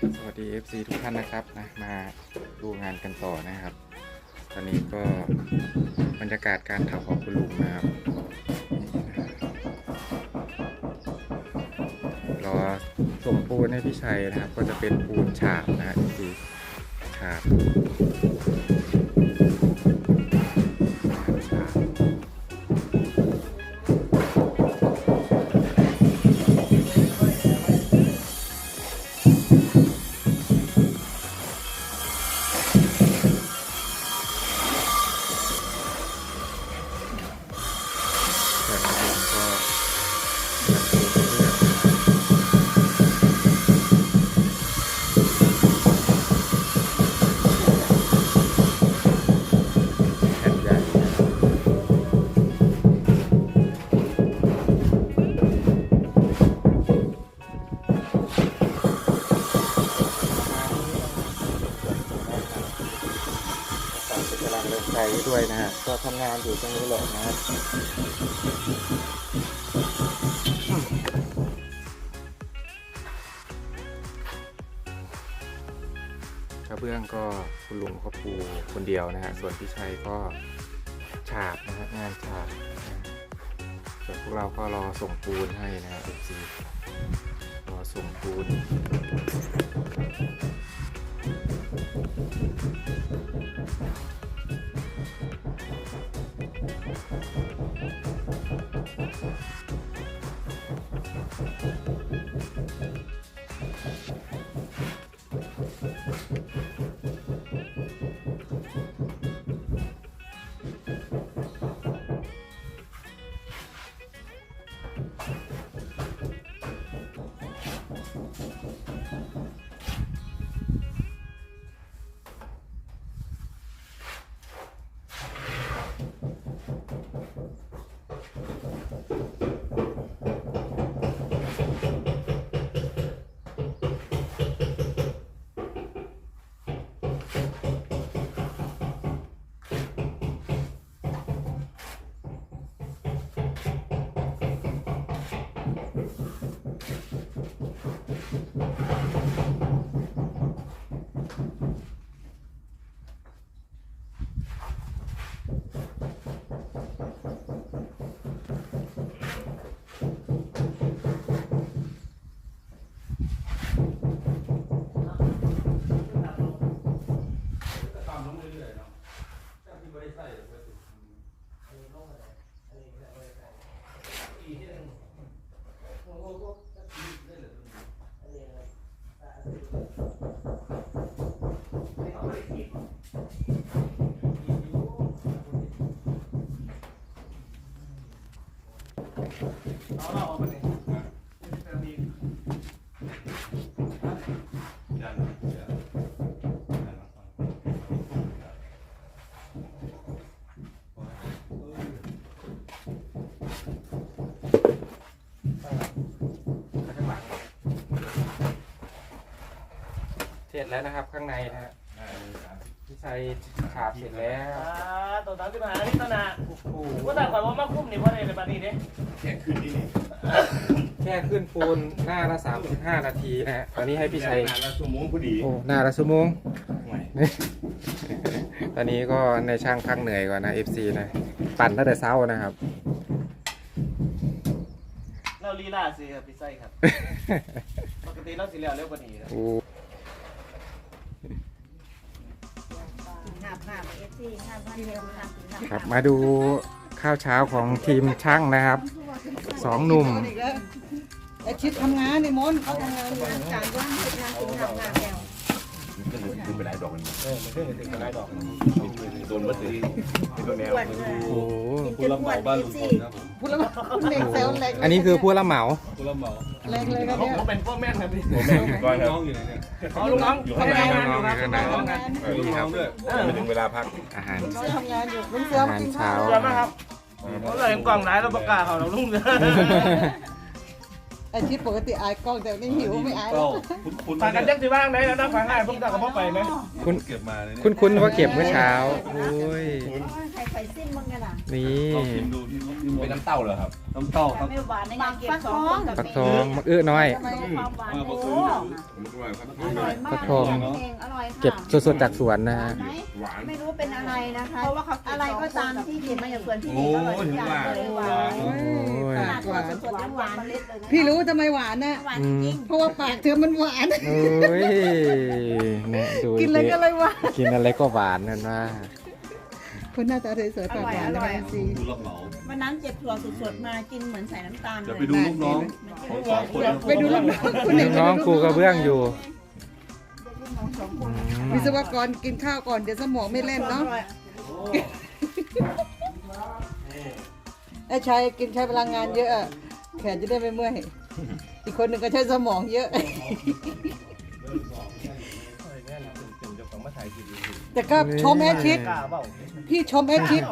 สวัสดี FC ทุกท่านนะครับนะมาดูงานกันต่อนะครับ ตอนนี้ก็บรรยากาศการทำของคุณลุงนะครับรอส่งปูนให้พี่ชัยนะครับ ก็จะเป็นปูนฉาบนะฮะคือฉาบ กระเบื้องก็คุณลุงเขาปูคนเดียวนะฮะ ส่วนพี่ชัยก็ฉาบนะฮะงานฉาบส่วนพวกเราก็รอส่งปูนให้นะฮะ FC รอส่งปูน เสร็จแล้วนะครับข้างในนะฮะ พี่ชัยฉาบเสร็จแล้วอ่าตัวสามสิบห้านี่ตัวหนาโอ้โหว่าแต่ข่อยว่ามาคุ้มนี่เพราะอะไรในปานีเด้แค่ขึ้นปูนหน้าละ35 นาทีนะฮะตอนนี้ให้พี่ชัยนานละชั่วโมงพอดีโอ้หน้าละชั่วโมง ห่วยตอนนี้ก็ในช่างพักเหนื่อยก่อนนะ FC นะ ปั่นตั้งแต่เช้านะครับ เราลีลาสิครับพี่ไส้ครับ ปกติเราสิเร็วเร็วกว่านี้นะ โอ้ หาบหาบเอฟซีหาบพันเดียวหาบหาบครับมาดูข้าวเช้าของทีมช่างนะครับสองหนุ่มไอชิดทำงานนี่มนต์เขาทำงานอยู่จานว่างให้ทางกินหาบหาบแล้ว ก็เลยขึ้นไปหลายดอกมันเออมันขึ้นถึงกระไรดอกโดนมัดเลยเป็นตัวแนวอ้วนเลยโอ้กินจนอ้วนเอฟซีพูดแล้วคุณเด็กเซลล์แรงอันนี้คือผู้รับเหมาแรงเลยกันเขาเนี่ยเขาเป็นพวกแม่นครับพี่ผมแม่งก้อยครับเขาลูกน้องอยู่ข้างในทำงานอยู่ครับอยู่ข้างในทำงานนี่ครับไม่ถึงเวลาพักอาหารเขาทำงานอยู่ลุงเสืออามาหารกินเช้าข้าวเชื่อไหมครับเขาเลยกล่องไหนเราประกาศเขาเราลุ่งเลย ไอชิดปกติอายกล้องแต่นี่หิวไม่อายแล้วคุณต่างกันจักสิว่างไหนแล้วนะฟังให้พวกเจ้าก็บ่ไปไหมคุณเก็บมาเลยเนี่ยคุณคุณว่าเก็บเมื่อเช้าโอ้ยใครใส่ซิ่มมึงกันอะนี่ลองชิมดูที่เป็นน้ำเต้าเหรอครับ น้ำเต้าครับไม่หวานในงานเก็บสองคนกับปักทองมักอื้อน้อยทำไมความหวานโอ้ผมก็ว่าครับอร่อยมากปักทอง เองอร่อยค่ะเก็บสดๆจากสวนนะฮะไหมหวาน ไม่รู้เป็นอะไรนะคะ เพราะว่าเขาอะไรก็ตามที่เห็นมาจากสวนที่โอ้นี่อร่อยถึทุงกอย่างว่าเลยหวานโอ้ยขปานาดกหวานสดๆยังหวานเมล็ดเลยนะพี่รู้ทำไมหวานน่ะ หวานจริงเพราะว่าปากเธอมันหวานโอ้ยเนี่ยดูกินอะไรก็เลยหวาน กินอะไรก็หวานนั่นว่า คนหน้าตาสวยๆปากหวานนะแม่ซีดูรับเหมาวันนั้นเจ็บถั่วสดๆมากินเหมือนใส่น้ำตาลเลเดี๋ยยวไปดูลูกน้องของสองคนไปดูลูกน้องคุณเอกน้องๆปูกระเบื้องอยู่ลูกน้องสองคนอืมวิศวกรกินข้าวก่อนเดี๋ยวสมองไม่เล่นเนาะไอ้ชายกินใช้พลังงานเยอะอะ แขนจะได้ไม่เมื่อย อีกคนหนึ่งก็ใช้สมองเยอะแต่ก็ชมแอดชิดกล้าเปล่าพี่ชมแอดชิด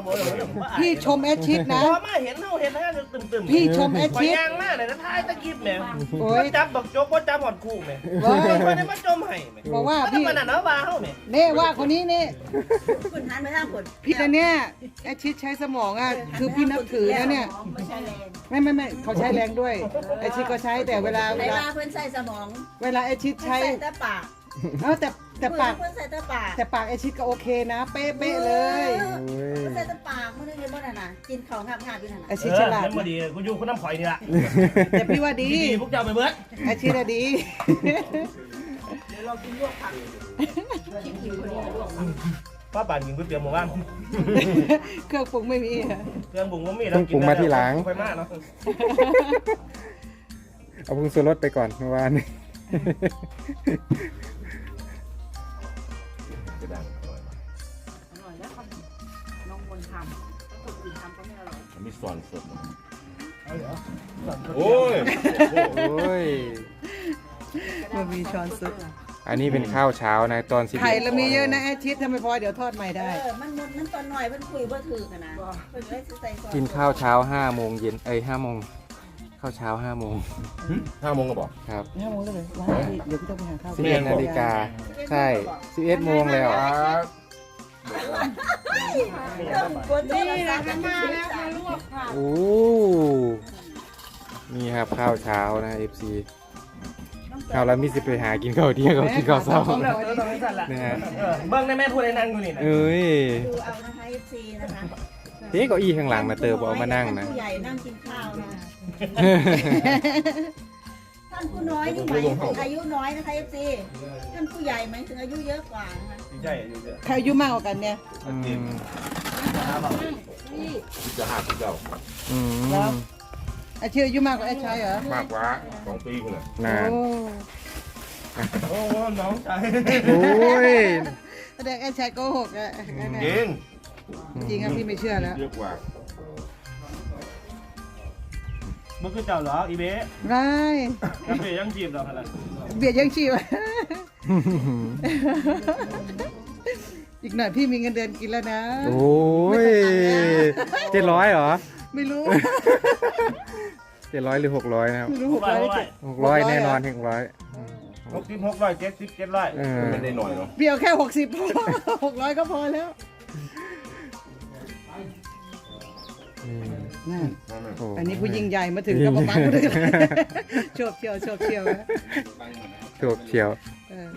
พี่ชมแอดชิดนะ พอมาเห็นเฮาเห็นนะตึมๆพี่ชมแอดข่อยชิด ย่างมาเลยนะท้ายตะกี้แม่โอ้ย จับบักโจ๊กบ่จับหอดคู่แม่ว้ายไม่ได้มาจมให้แม่บอกว่าถ้าพี่มันน่ะนะว่าเฮาแม่เน่ว่าคนนี้เน่คุณหันไปทางคนพี่นะเนี่ยแอดชิดใช้สมองอะคือพี่นับถือนะเนี่ยไม่ใช่แรงไม่ไม่ไม่เขาใช้แรงด้วยแอดชิดก็ใช้แต่เวลาไหนเวลาว่าเพื่อนใส่สมองเวลาแอดชิดเพิ่นใช้ใส่แต่ปากเออแต่ แต่ปากเพื่อนใส่แต่ปากแต่ปากแอดชิดก็โอเคนะเป๊ะเป๊ะเลยโอ้ยเพิ่นใส่แต่ปากมันได้เห็นบ่นั่นน่ะกินของงับงับอยู่นั่นแอน่ะดชิดฉลาดเออนั่นบ่ดีกูอยู่คุณน้ำข่อยนี่ล่ะแต่พี่ว่าดีดีพวกเจ้าไปเบิดแอดชิดอะดีเดี๋ยวเรากินลวกผักคิดหิวพอดีนะลวกผักป้าป่านกินก๋วยเตี๋ยวหมู่บ้านเครื่องปรุงไม่มีอะเครื่องปรุงบ่มีต้องปรุงมาทีหลังไปมากเนาะเอาพุงสูรสไปก่อนเมื่อวาน น้องมนต์ทำถ้าคนอื่นทำก็ไม่อร่อยมีส่วนสดนะโอ้ยโอ้ย มันมีช้อนซุป อันนี้เป็นข้าวเช้านะตอนสิบไข่เรามีเยอะนะแอดชิดทำไมพอเดี๋ยวทอดใหม่ได้เออมันมันมันตอนหน่อยเพิ่นคุยบ่ถือกันนะเพิ่นเลยสิใส่ซอสกินข้าวเช้าห้าโมงเย็นเอ้ยห้าโมงข้าวเช้าห้าโมงห้าโมงก็บอก ครับห้าโมงแล้วเลยว้ายเดี๋ยวพี่ต้องไปหาข้าวสิบเอ็ดนาฬิกาใช่สิบเอ็ดโมงแล้วกดโทรศัพท์มันมาแล้วมาลวกผักโอ้นี่ครับข้าวเช้านะ FC ข้าวแล้วมีสิไปหากินข้าวเที่ยงกับกินข้าวเช้าต้องแล้วต้องสั่นละนะฮะเออเบิ่งได้แม่พูดได้นั่งอยู่นี่นะเอ้ยดูเอานะคะ FC นะคะเฮ้เก้าอี้ข้างหลังนะเติบเอามานั่งนะผู้ใหญ่นั่งกินข้าวนะ ท่านผู้น้อยนี่หมายถึงอายุน้อยนะคะ FC ท่านผู้ใหญ่หมายถึงอายุเยอะกว่านะคะใช่อยู่เด้อใครอายุมากกว่ากันเนี่ยอืมนี่ที่จะห้าสิบเก้าอืมแล้วไอชิดอายุมากกว่าไอชายเหรอมากกว่าสองปีคุณน่ะนานโอ้โอ้น้องชายโอ้ยแสดงไอชายโกหกอะจริงจริงอะพี่ไม่เชื่อแล้วเยอะกว่า มันคือเจ้าเหรออีเบ้ไรกาแฟยังจีบเราขนาดเบียดยังชีวะอีกหน่อยพี่มีเงินเดือนกินแล้วนะ โอ้ยเจ็ดร้อยเหรอไม่รู้ เจ็ดร้อยหรือหกร้อยนะครับไม่รู้หกร้ร้ออยยร้อยหกร้อยแน่นอนหกร้อยหกสิบหกร้อยเจ็ดสิบเจ็ดร้อยเออไม่ได้หน่อยเนาะเบี้ยวแค่หกสิบพอหกร้อยก็พอแล้วอืม นั่นโอ้อันนี้ผู้ยิ่งใหญ่มาถึงก็ประมาณคนอื่นโชบเชียวโชบเชียวนะจบเฉียว เออ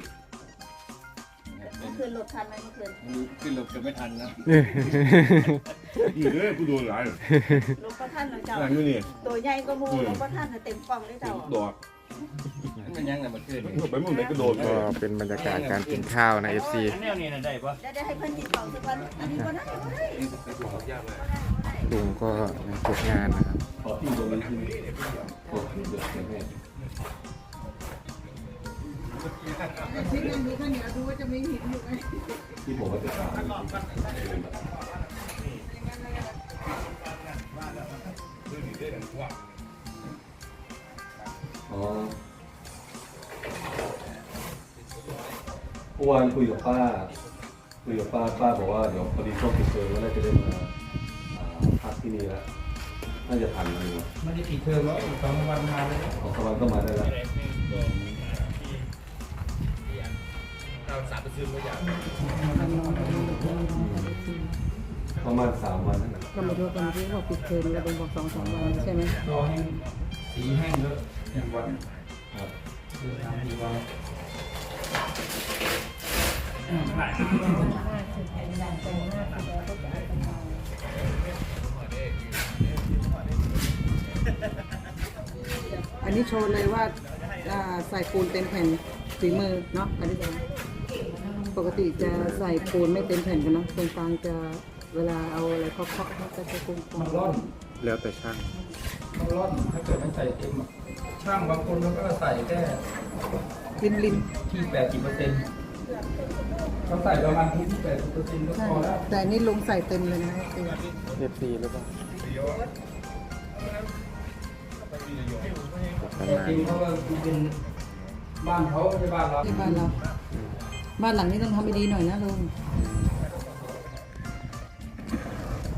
เมื่อคืนหลบทันไหมเมื่อคืนขึ้นรถจะไม่ทันนะนี่เอ้ยกูโดนหลายเลยหลบก็ท่านหลังเจ้านั่งอยู่นี่ตัวใหญ่ก็มูหลบก็ท่านน่ะเต็มกล่องเลยเจ้าดอกมันยังไงมันขึ้นไปมุ่งไหนก็โดนก็เป็นบรรยากาศการกินข้าวนะ FC แนวนี้นะได้ปะได้ได้ให้เพิ่นกินกล่องสักวันอันนี้ก็ได้ก็ได้ ลุงก็ยังตกงานนะครับที่นั่งดูข้าวเหนียวดูว่าจะมีหินอยู่ไหมอ๋อเมื่อวานคุยกับป้าคุยกับป้าป้าบอกว่าเดี๋ยวพอดีช่วงปิดเทอมก็น่าจะได้มา ที่นี่แล้วผน่าจะทันนะอยู่ไม่ได้ปิดเทอมแล้วสองวันมาเลยออกกำลังก็มาได้แล้วประมาณสามวันนั่นแหละก็มาดูกันที่ว่าปิดเทอมแล้วเป็นบอกสองสามวันใช่ไหมรอให้สีแห้งแล้วอย่างวันครับคือทำดีวัน อันนี้โชว์เลยว่าอ่าใส่ปูนเต็มแผ่นฝีมือเนาะอันนี้จะปกติจะใส่ปูนไม่เต็มแผ่นกันเนาะตรงกลางจะเวลาเอาอะไรเคาะๆก็จะปูนมันร่อนแล้วแต่ช่างมันร่อนถ้าเกิดไม่ใส่เต็มอะช่างบางคนเขาก็ใส่แค่ริมริมที่แปดสิบเปอร์เซ็นต์เขาใส่ประมาณที่แปดสิบเปอร์เซ็นต์ก็ใช่พอแล้วแต่อันนี้ลงใส่เต็มเลยนะเต็ม เอฟซีหรือเปล่าประ แต่จริงเขาเป็นบ้านเขาไม่ใช่บ้านเราที่บ้านเรา บ้านหลังนี้ต้องทำให้ดีหน่อยนะลุง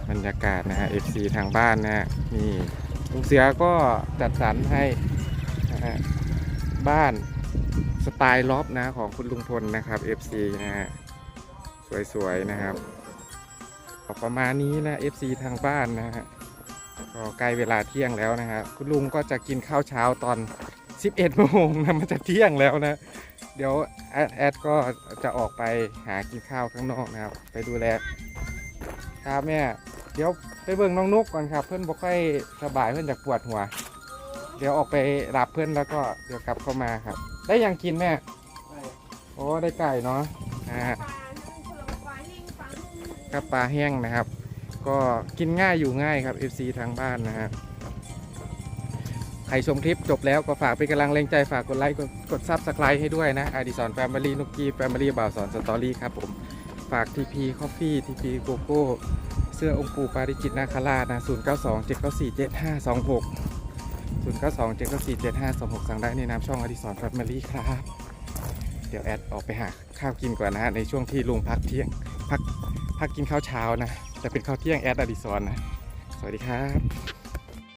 บรรยากาศนะฮะ FC ทางบ้านนะฮะนี่ลุงเสือก็จัดสรรให้นะฮะบ้านสไตล์ล็อบนะของคุณลุงพลนะครับ FC นะฮะสวยๆนะครับ ออกประมาณนี้นะ FC ทางบ้านนะฮะ ก็ใกล้เวลาเที่ยงแล้วนะฮะคุณลุงก็จะกินข้าวเช้าตอน 11โมงนะมันจะเที่ยงแล้วนะ เดี๋ยวแอดแอดก็จะออกไปหากินข้าวข้างนอกนะครับ ไปดูแลครับแม่เดี๋ยวไปเบิ่งน้องนุกก่อนครับ เพื่อนบอกค่อยสบายเพื่อนจากปวดหัว เดี๋ยวออกไปรับเพื่อนแล้วก็เดี๋ยวกลับเข้ามาครับ ได้ยังกินแม่โอ้ได้ไก่เนาะอ่าครับปลาแห้งนะครับ ก็กินง่ายอยู่ง่ายครับ FC ทางบ้านนะฮะใครชมคลิปจบแล้วก็ฝากเป็นกำลังแรงใจฝากกดไลค์กดกดซับสไครต์ให้ด้วยนะอดิสอนแฟมิลี่นุกกี้แฟมิลี่บ่าวสอนสตอรี่ครับผมฝากทีพีคอฟฟี่ทีพีโกโก้เสื้อองค์ปู่ปาริจิตนาคราชนะ0 9 2 7 9 4 7 5 2 6 0 9 2 7 9 4 7 5 2 6 สั่งได้ในนามช่องอดิสรแฟมิลี่ครับ เดี๋ยวแอดออกไปหาข้าวกินก่อนนะฮะ ในช่วงที่ลุงพักเที่ยง พักพักกินข้าวเช้านะ แต่เป็นข้าวเที่ยงแอดอดิสรนะ สวัสดีครับ